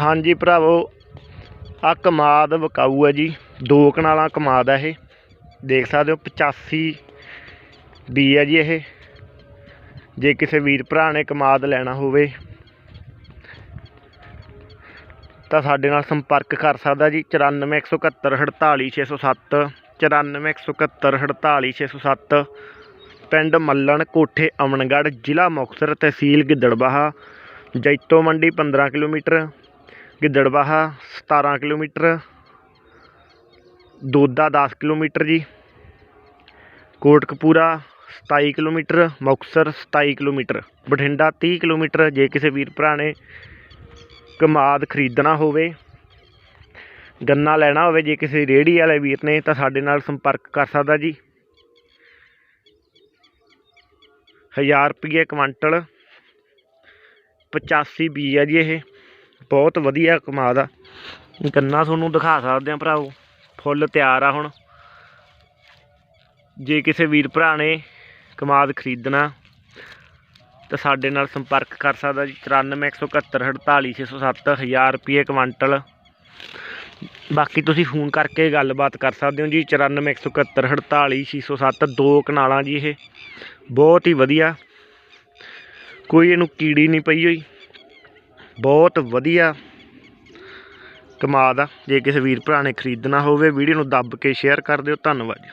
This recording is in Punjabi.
ਹਾਂਜੀ ਭਰਾਵੋ ਆ ਕਮਾਦ ਵਿਕਾਊ ਹੈ ਜੀ। ਦੋ ਕਨਾਲਾਂ ਕਮਾਦ ਹੈ ਇਹ। ਦੇਖ ਸਕਦੇ ਹੋ 85 ਬੀ ਹੈ ਜੀ ਇਹ। ਜੇ ਕਿਸੇ ਵੀਰ ਭਰਾ ਨੇ ਕਮਾਦ ਲੈਣਾ ਹੋਵੇ, ਤਾਂ ਸਾਡੇ ਨਾਲ ਸੰਪਰਕ ਕਰ ਸਕਦਾ ਜੀ। 9417148607 9417148607 ਪਿੰਡ ਮੱਲਣ ਕੋਠੇ ਅਮਨਗੜ੍ਹ ਜ਼ਿਲ੍ਹਾ ਮੁਕਤਸਰ, ਤਹਿਸੀਲ Gidderbaha, Jaito Mandi 15 kilometre. Gidderbaha 17 kilometre, Doda 10 kilometre ਜੀ। Kotkapura 27 kilometre, Muktsar 27 kilometre. Bathinda 30 kilometre, ਜੇ ਕਿਸੇ ਵੀਰ ਭਰਾ ਨੇ ਕਮਾਦ ਖਰੀਦਣਾ ਹੋਵੇ, ਗੰਨਾ ਲੈਣਾ ਹੋਵੇ, ਜੇ ਕਿਸੇ ਰੇਹੜੀ ਵਾਲੇ ਵੀਰ ਨੇ, ਤਾਂ ਸਾਡੇ ਨਾਲ ਸੰਪਰਕ ਕਰ ਸਕਦਾ ਜੀ। 1000 ਰੁਪਏ ਕੁਆਂਟਲ 85 ਬੀ ਆ ਜੀ ਇਹ। ਬਹੁਤ ਵਧੀਆ ਕਮਾਦ ਆ। ਗੰਨਾ ਤੁਹਾਨੂੰ ਦਿਖਾ ਸਕਦੇ ਆ ਭਰਾਓ ਫੁੱਲ ਤਿਆਰ ਆ ਹੁਣ। ਜੇ ਕਿਸੇ ਵੀਰ ਭਰਾ ਨੇ ਕਮਾਦ ਖਰੀਦਣਾ, ਤਾਂ ਸਾਡੇ ਨਾਲ ਸੰਪਰਕ ਕਰ ਸਕਦਾ ਜੀ। 9417148607 1000 ਰੁਪਏ ਕੁਆਂਟਲ। ਬਾਕੀ ਤੁਸੀਂ ਫੋਨ ਕਰਕੇ ਗੱਲਬਾਤ ਕਰ ਸਕਦੇ ਹੋ ਜੀ। 9417148607 ਦੋ ਕਨਾਲਾਂ ਜੀ ਇਹ। ਬਹੁਤ ਹੀ ਵਧੀਆ। ਕੋਈ ਇਹਨੂੰ ਕੀੜੀ ਨਹੀਂ ਪਈ ਹੋਈ। ਬਹੁਤ ਵਧੀਆ ਕਮਾਦ ਆ। ਜੇ ਕਿਸੇ ਵੀਰ ਭਰਾ ਨੇ ਖਰੀਦਣਾ ਹੋਵੇ, ਵੀਡੀਓ ਨੂੰ ਦੱਬ ਕੇ ਸ਼ੇਅਰ ਕਰ ਦਿਓ। ਧੰਨਵਾਦ ਜੀ।